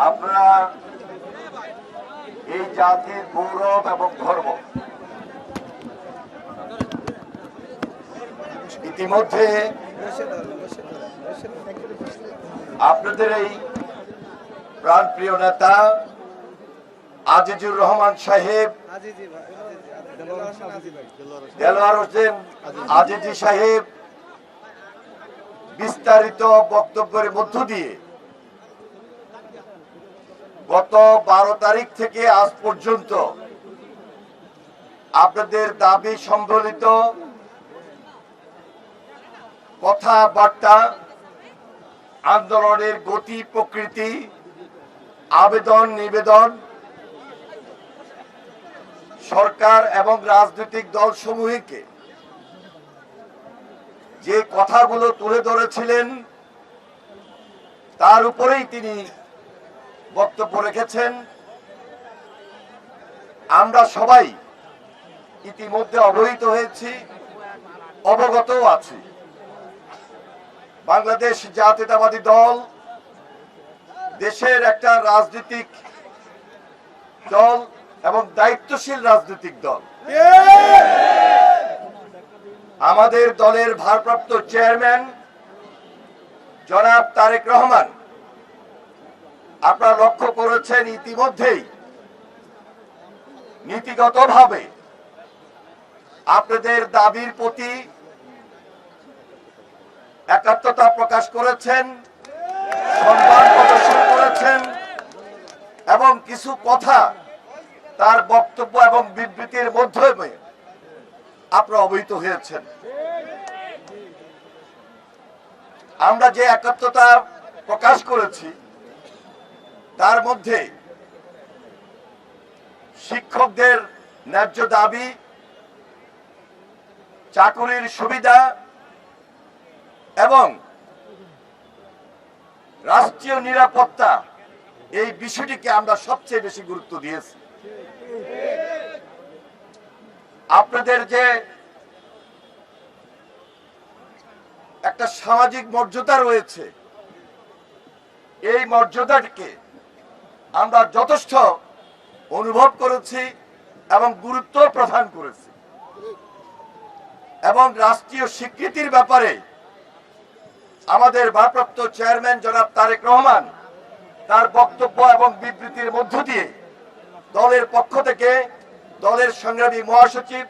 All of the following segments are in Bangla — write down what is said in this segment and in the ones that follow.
আপনারা এই জাতির গৌরব এবং গর্ব ইতিমধ্যে আপনাদের এই প্রাণপ্রিয় নেতা আজিজুর রহমান সাহেব, দেলোয়ার আজিজি সাহেব বিস্তারিত বক্তব্যের মধ্য দিয়ে গত বারো তারিখ থেকে আজ পর্যন্ত আপনাদের দাবি সম্বলিত কথাবার্তা, আন্দোলনের গতি, প্রকৃতি, আবেদন, নিবেদন সরকার এবং রাজনৈতিক দল সমূহকে যে কথাগুলো তুলে ধরেছিলেন, তার উপরেই তিনি বক্তব্য রেখেছেন। আমরা সবাই ইতিমধ্যে অবহিত হয়েছি, অবগতও আছি। বাংলাদেশ জাতীয়তাবাদী দল দেশের একটা রাজনৈতিক দল এবং দায়িত্বশীল রাজনৈতিক দল। আমাদের দলের ভারপ্রাপ্ত চেয়ারম্যান জনাব তারেক রহমান আপনারা লক্ষ্য করেছেন ইতিমধ্যেই নীতিগতভাবে আপনাদের দাবির প্রতি একাত্মতা প্রকাশ করেছেন সম্মান প্রদর্শন করেছেন, এবং কিছু কথা তার বক্তব্য এবং বিবৃতির মাধ্যমে আপনারা অবহিত হয়েছেন। আমরা যে একাত্মতা প্রকাশ করেছি তার মধ্যে শিক্ষকদের ন্যায্য দাবি, চাকুরির সুবিধা এবং রাষ্ট্রীয় নিরাপত্তা এই বিষয়টিকে আমরা সবচেয়ে বেশি গুরুত্ব দিয়েছি। আপনাদের যে একটা সামাজিক মর্যাদা রয়েছে, এই মর্যাদাটিকে আমরা যথেষ্ট অনুভব করেছি এবং গুরুত্ব প্রদান করেছি। এবং রাষ্ট্রীয় স্বীকৃতির ব্যাপারে আমাদের ভারপ্রাপ্ত চেয়ারম্যান জনাব তারেক রহমান তার বক্তব্য এবং বিবৃতির মধ্য দিয়ে দলের পক্ষ থেকে দলের সংগ্রামী মহাসচিব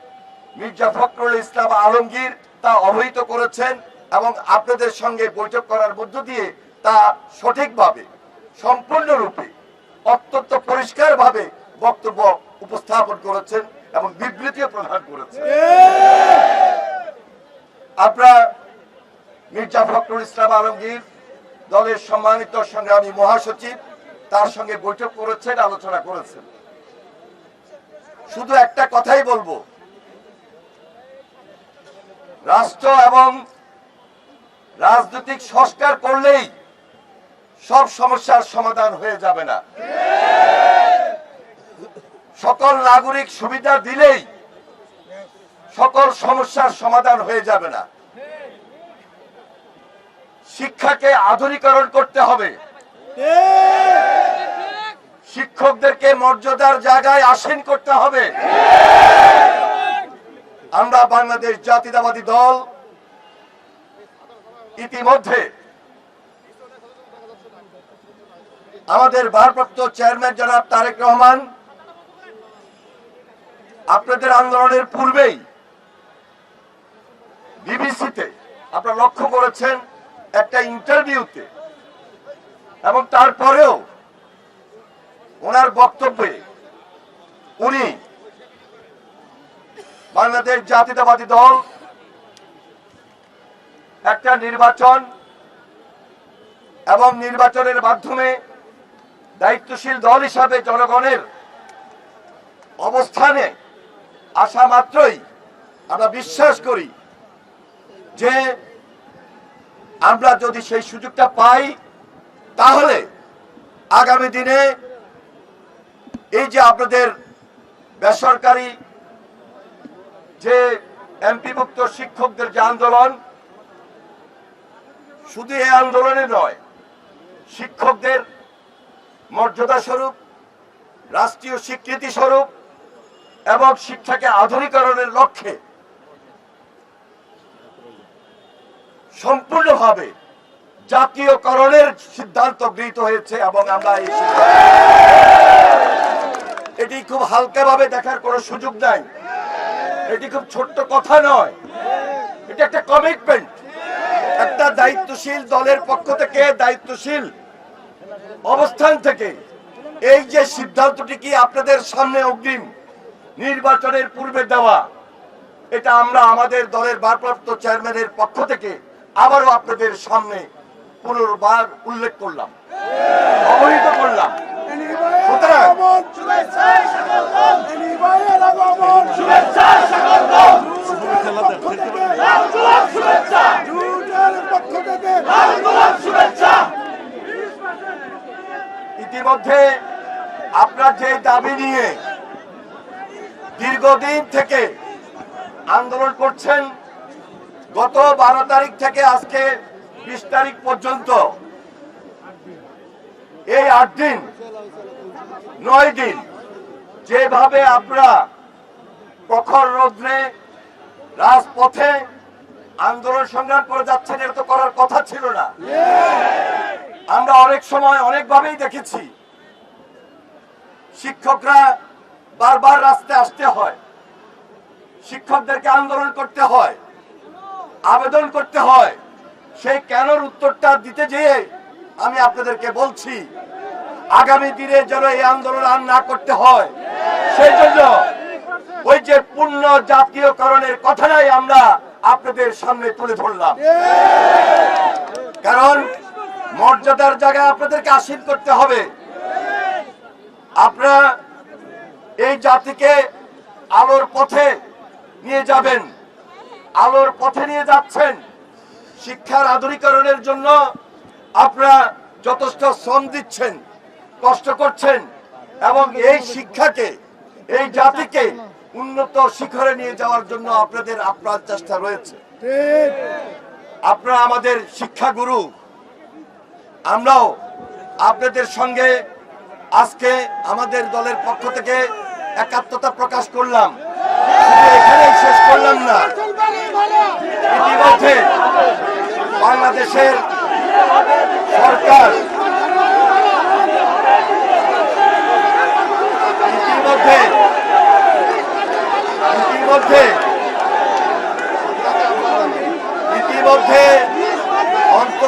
মির্জা ফখরুল ইসলাম আলমগীর তা অবহিত করেছেন এবং আপনাদের সঙ্গে বৈঠক করার মধ্য দিয়ে তা সঠিকভাবে, সম্পূর্ণরূপে অত্যন্ত পরিষ্কারভাবে বক্তব্য উপস্থাপন করেছেন এবং বিবৃতিও প্রদান করেছেন। আপনারা মির্জা ফখরুল ইসলাম আলমগীর দলের সম্মানিত সংগ্রামী মহাসচিব, তার সঙ্গে বৈঠক করেছেন, আলোচনা করেছেন। শুধু একটা কথাই বলব। রাষ্ট্র এবং রাজনৈতিক সংস্কার করলেই সব সমস্যার সমাধান হয়ে যাবে না। সকল নাগরিক সুবিধা দিলেই সকল সমস্যার সমাধান হয়ে যাবে না। শিক্ষাকে আধুনিকরণ করতে হবে। শিক্ষকদেরকে মর্যাদার জায়গায় আসীন করতে হবে। আমরা বাংলাদেশ জাতীয়তাবাদী দল ইতিমধ্যে আমাদের ভারপ্রাপ্ত চেয়ারম্যান জনাব তারেক রহমান, আপনাদের আন্দোলনের পূর্বেই বিবিসিতে আপনারা লক্ষ্য করেছেন একটা ইন্টারভিউতে এবং তারপরেও ওনার বক্তব্যে উনি বাংলাদেশ জাতীয়তাবাদী দল, একটা নির্বাচন এবং নির্বাচনের মাধ্যমে দায়িত্বশীল দল হিসাবে জনগণের অবস্থানে আসা মাত্রই আমরা বিশ্বাস করি যে আমরা যদি সেই সুযোগটা পাই, তাহলে আগামী দিনে এই যে আপনাদের বেসরকারি যে এমপিভুক্ত শিক্ষকদের যে আন্দোলন, শুধু এই আন্দোলনে নয়, শিক্ষকদের মর্যাদা স্বরূপ, রাষ্ট্রীয় স্বীকৃতি স্বরূপ এবং শিক্ষাকে আধুনিকরণের লক্ষ্যে সম্পূর্ণভাবে জাতীয়করণের সিদ্ধান্ত গৃহীত হয়েছে এবং আমরা এই এটি খুব হালকাভাবে দেখার কোনো সুযোগ নাই। এটি খুব ছোট্ট কথা নয়। এটা একটা কমিটমেন্ট একটা দায়িত্বশীল দলের পক্ষ থেকে দায়িত্বশীল অবস্থান থেকে এই যে সিদ্ধান্তটি কি আপনাদের সামনে অগ্রিম নির্বাচনের পূর্বে দেওয়া এটা আমরা আমাদের দলের ভারপ্রাপ্ত চেয়ারম্যানের পক্ষ থেকে আবারও আপনাদের সামনে পুনর্বার উল্লেখ করলাম অবহিত করলাম। সুতরাং ইতিমধ্যে আপনার যে দাবি নিয়ে দীর্ঘদিন থেকে আন্দোলন করছেন, গত বারো তারিখ থেকে আজকে বিশ তারিখ পর্যন্ত এই আট দিন, নয় দিন যেভাবে আপনারা প্রখর রোদ্রে রাজপথে আন্দোলন সংগ্রাম করে যাচ্ছেন, এটা তো করার কথা ছিল না। আমরা অনেক সময় অনেকভাবেই দেখেছি। শিক্ষকরা বারবার রাস্তায় আসতে হয়। শিক্ষকদেরকে আন্দোলন করতে হয়, আবেদন করতে হয়। সেই কেনর উত্তরটা দিতে যেয়ে আমি আপনাদেরকে বলছি, আগামী দিনে যেন এই আন্দোলন আর না করতে হয়। সেই জন্য ওই যে পূর্ণ জাতীয়করণের কথাটাই আমরা আপনাদের সামনে তুলে ধরলাম। কারণ মর্যাদার জায়গায় আপনাদেরকে আসীন করতে হবে। আপনারা এই জাতিকে আলোর পথে নিয়ে যাবেন। আলোর পথে নিয়ে যাচ্ছেন। শিক্ষার আধুনিকরণের জন্য আপনারা যথেষ্ট শ্রম দিচ্ছেন, কষ্ট করছেন এবং এই শিক্ষাকে, এই জাতিকে উন্নত শিখরে নিয়ে যাওয়ার জন্য আপনাদের আপ্রাণ চেষ্টা রয়েছে। আপনারা আমাদের শিক্ষাগুরু আমরাও আপনাদের সঙ্গে আজকে আমাদের দলের পক্ষ থেকে একাত্মতা প্রকাশ করলাম। এখানেই শেষ করলাম না, ইতিমধ্যে বাংলাদেশের সরকার ইতিমধ্যে ইতিমধ্যে ইতিমধ্যে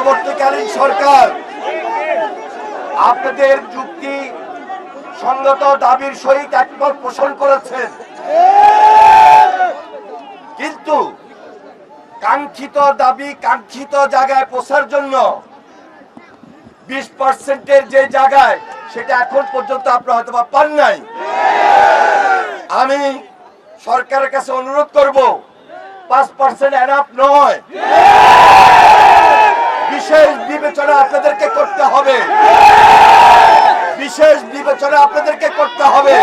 অন্তর্বর্তীকালীন সরকার। আপনাদের যুক্তি, সঙ্গত দাবির সহিত একমত পোষণ করেছেন। কিন্তু কাঙ্ক্ষিত দাবি কাঙ্ক্ষিত জায়গায় পৌঁছার জন্য বিশ পার্সেন্টের যে জায়গায় সেটা এখন পর্যন্ত আপনারা হয়তো বা পান নাই। আমি সরকারের কাছে অনুরোধ করব, পাঁচ পার্সেন্ট এনাফ নয়। বিশেষ বিবেচনা আপনাদেরকে করতে হবে। বিশেষ বিবেচনা আপনাদেরকে করতে হবে।